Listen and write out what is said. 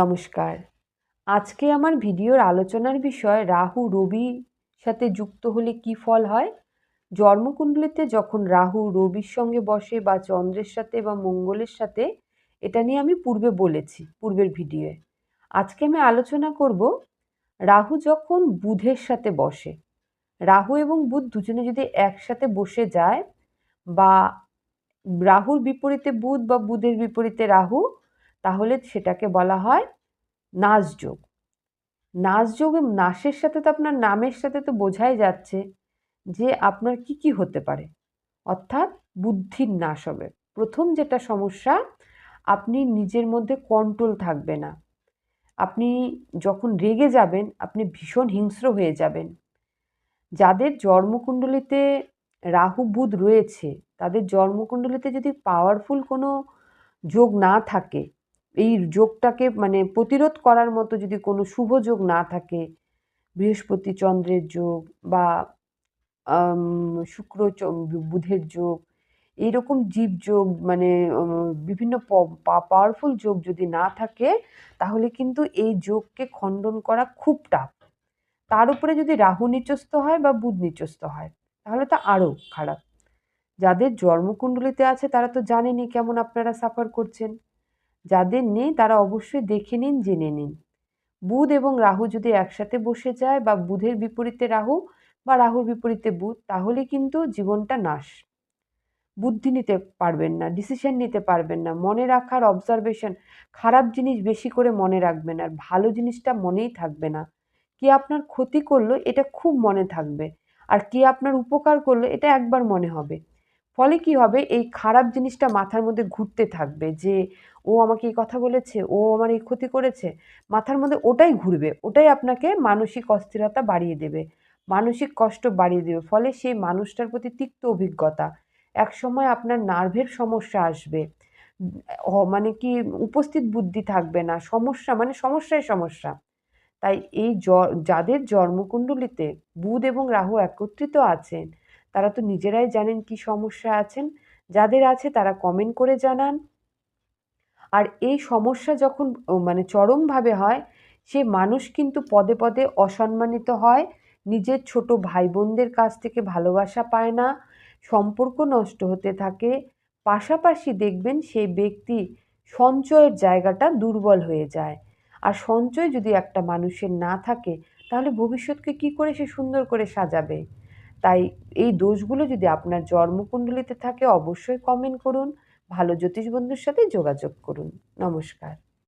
নমস্কার। আজকে আমার ভিডিওর আলোচনার বিষয় রাহু রবি সাথে যুক্ত হলে কি ফল হয়? জন্মকুণ্ডলিতে যখন রাহু রবির সঙ্গে বসে বা চন্দ্রের সাথে বা মঙ্গলের সাথে, এটা নিয়ে আমি পূর্বে বলেছি, পূর্বের ভিডিওয়ে। আজকে আমি আলোচনা করব রাহু যখন বুধের সাথে বসে। রাহু এবং বুধ দুজনে যদি একসাথে বসে যায় বা রাহুর বিপরীতে বুধ বা বুধের বিপরীতে রাহু তাহলে সেটাকে বলা হয় নাচযোগ নাচযোগ নাচের সাথে তো আপনার নামের সাথে তো বোঝাই যাচ্ছে যে আপনার কি কি হতে পারে। অর্থাৎ বুদ্ধির নাশ হবে। প্রথম যেটা সমস্যা, আপনি নিজের মধ্যে কন্ট্রোল থাকবে না। আপনি যখন রেগে যাবেন, আপনি ভীষণ হিংস্র হয়ে যাবেন। যাদের জন্মকুণ্ডলিতে রাহু বুধ রয়েছে, তাদের জন্মকুণ্ডলিতে যদি পাওয়ারফুল কোনো যোগ না থাকে এই যোগটাকে মানে প্রতিরোধ করার মতো যদি কোনো শুভ যোগ না থাকে, বৃহস্পতি চন্দ্রের যোগ বা শুক্র বুধের যোগ, এইরকম জীব যোগ মানে বিভিন্ন পাওয়ারফুল যোগ যদি না থাকে, তাহলে কিন্তু এই যোগকে খণ্ডন করা খুব টাফ তার উপরে যদি রাহু নিচস্ত হয় বা বুধ নিচস্ত হয়, তাহলে তো আরও খারাপ। যাদের জন্মকুণ্ডলিতে আছে তারা তো জানেনি কেমন আপনারা সাফার করছেন। যাদের নেই তারা অবশ্যই দেখে নিন, জেনে নিন। বুধ এবং রাহু যদি একসাথে বসে যায় বা বুধের বিপরীতে রাহু বা রাহুর বিপরীতে বুধ, তাহলে কিন্তু জীবনটা নাশ। বুদ্ধি নিতে পারবেন না ডিসিশন নিতে পারবেন না। মনে রাখার অবজারভেশন খারাপ জিনিস বেশি করে মনে রাখবেন আর ভালো জিনিসটা মনেই থাকবে না। কে আপনার ক্ষতি করল, এটা খুব মনে থাকবে। আর কে আপনার উপকার করল, এটা একবার মনে হবে। ফলে কি হবে? এই খারাপ জিনিসটা মাথার মধ্যে ঘুরতে থাকবে যে, ও আমাকে এই কথা বলেছে, ও আমার এই ক্ষতি করেছে। মাথার মধ্যে ওটাই ঘুরবে, ওটাই আপনাকে মানসিক অস্থিরতা বাড়িয়ে দেবে। মানসিক কষ্ট বাড়িয়ে দেবে, ফলে সেই মানুষটার প্রতি তিক্ত অভিজ্ঞতা। এক সময় আপনার নার্ভের সমস্যা আসবে। মানে কি উপস্থিত বুদ্ধি থাকবে না, সমস্যা মানে সমস্যায় সমস্যা। তাই এই যাদের জন্মকুণ্ডলিতে বুধ এবং রাহু একত্রিত আছেন তারা তো নিজেরাই জানেন কি সমস্যা আছেন। যাদের আছে তারা কমেন্ট করে জানান। আর এই সমস্যা যখন মানে চরমভাবে হয়, সে মানুষ কিন্তু পদে পদে অসম্মানিত হয়। নিজের ছোট ভাই বোনদের কাছ থেকে ভালোবাসা পায় না। সম্পর্ক নষ্ট হতে থাকে। পাশাপাশি দেখবেন সেই ব্যক্তি সঞ্চয়ের জায়গাটা দুর্বল হয়ে যায়। আর সঞ্চয় যদি একটা মানুষের না থাকে, তাহলে ভবিষ্যৎকে কি করে সে সুন্দর করে সাজাবে? তাই এই দোষগুলো যদি আপনার জন্মকুণ্ডলিতে থাকে, অবশ্যই কমেন্ট করুন। ভালো জ্যোতিষ বন্ধুর সাথে যোগাযোগ করুন। নমস্কার।